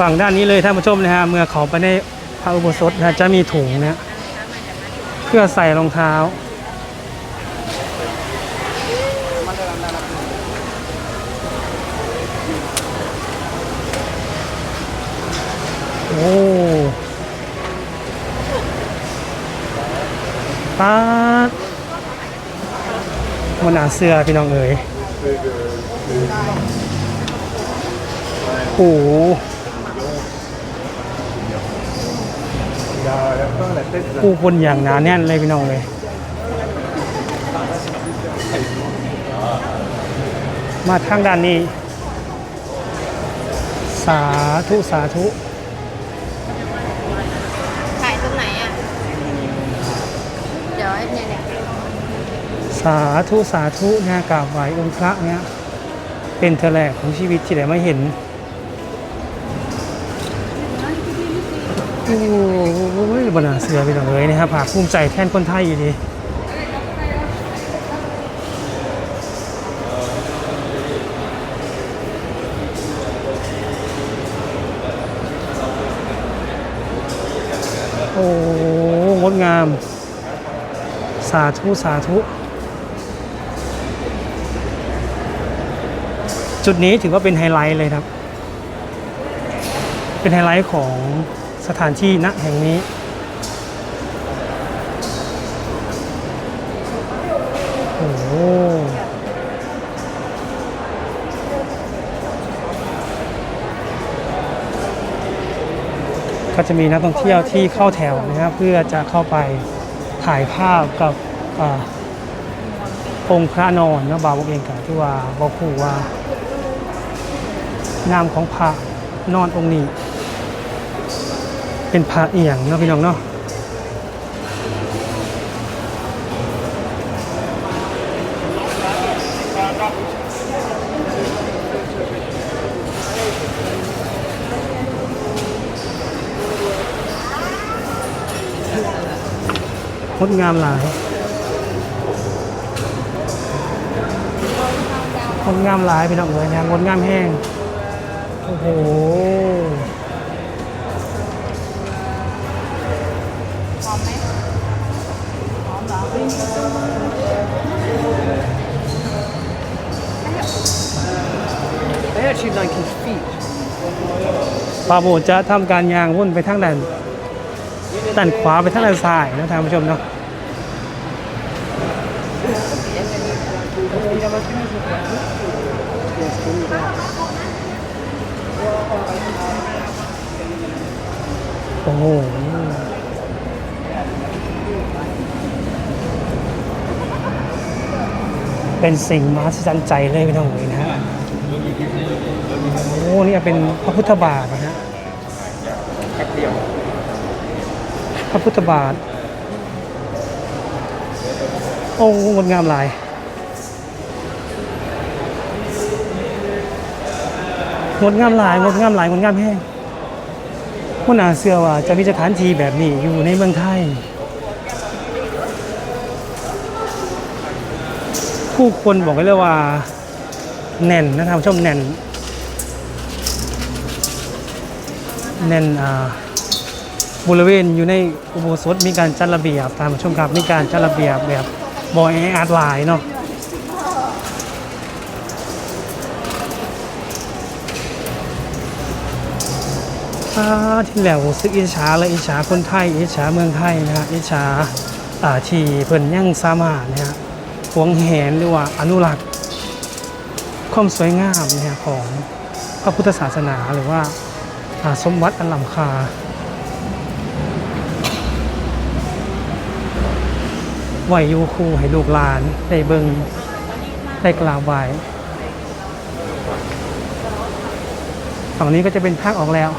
ฝั่งด้านนี้เลยท่านผู้ชมนะฮะเมื่อเขาไปในพระอุโบสถนะจะมีถุงนะเพื่อใส่รองเท้า โอ้ปาดมันหนาเสื้อพี่น้องเอ๋ยโอ้ ผู้คนอย่างหนาแน่นเลยพี่น้องเลยมาทางด้านนี้ สาธุ สาธุถ่ายตรงไหนอะ เดี๋ยวไอ้เนี่ยเนี่ยสาธุ สาธุเนะกราบไหวองค์พระเนี่ยเป็นเทอแรกของชีวิตที่ได้มาเห็น โอ้ยบนาเสือไปหน่อยเลยนะครับภาคภูมิใจแทนคนไทยอยู่ดีโอ้งดงาม สาธุ สาธุ จุดนี้ถือว่าเป็นไฮไลท์เลยครับ เป็นไฮไลท์ของ สถานที่ณแห่งนี้ โอ้โหก็จะมีนักท่องเที่ยวที่เข้าแถวนะครับเพื่อจะเข้าไปถ่ายภาพกับอองค์พระนอนนะบาวบอกเองกันที่ว่าบอกผูว่านามของพระนอนองค์นี้ เป็นพระเอียงเนาะพี่น้องเนาะงดงามหลายงดงามหลายพี่น้องเลยนะงดงามแห้ง โอ้โห actually like his feet. ปาโบจะทำการยางวุ่นไปทางด้านด้านขวาไปทางด้านซ้ายนะท่านผู้ชมเนาะโอ้โห เป็นสิ่งมหัศจรรย์ใจเลยพี่น้องเลยนะ ฮะโอ้นี่เป็นพระพุทธบาทนะฮะพระพุทธบาท โอ้งดงามหลายงดงามหลายงดงามหลายงดงามแห้งผู้นาเชื่อว่าจะมีสถานที่แบบนี้อยู่ในเมืองไทย ผู้คนบอกไว้เลยว่าแน่นนะท่านผู้ชมแน่น แน่นบริเวณอยู่ในอุโบสถมีการจัดระเบียบตามชมครับมีการจัดระเบียบแบบบอยอาร์ตไลน์เนาะอ่าที่แล้วรู้สึกอิจฉาเลยอิจฉาคนไทยอิจฉาเมืองไทยนะฮะอิจฉาาที่เพิ่นยังสามารถนะฮะหวงแหนหรือว่าอนุรักษ์ความสวยงามนะฮะของพระพุทธศาสนาหรือว่า อาสมวัตอันลำคา ไหวยูคูให้ลูกหลาน ได้เบิงได้กราบไหวฝั่งนี้ก็จะเป็นทางออกแล้ว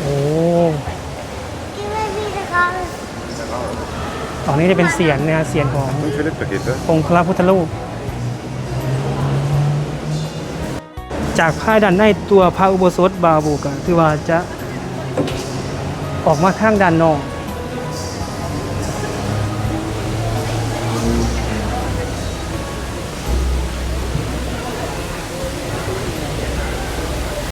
โอ้โหฝั่งนี้จะเป็นเสียนนะฮะเสียนขององค์พระพุทธรูป จากภายด้านในตัวพระอุโบสถบาบูกอะคือว่าจะออกมาข้างด้านนอก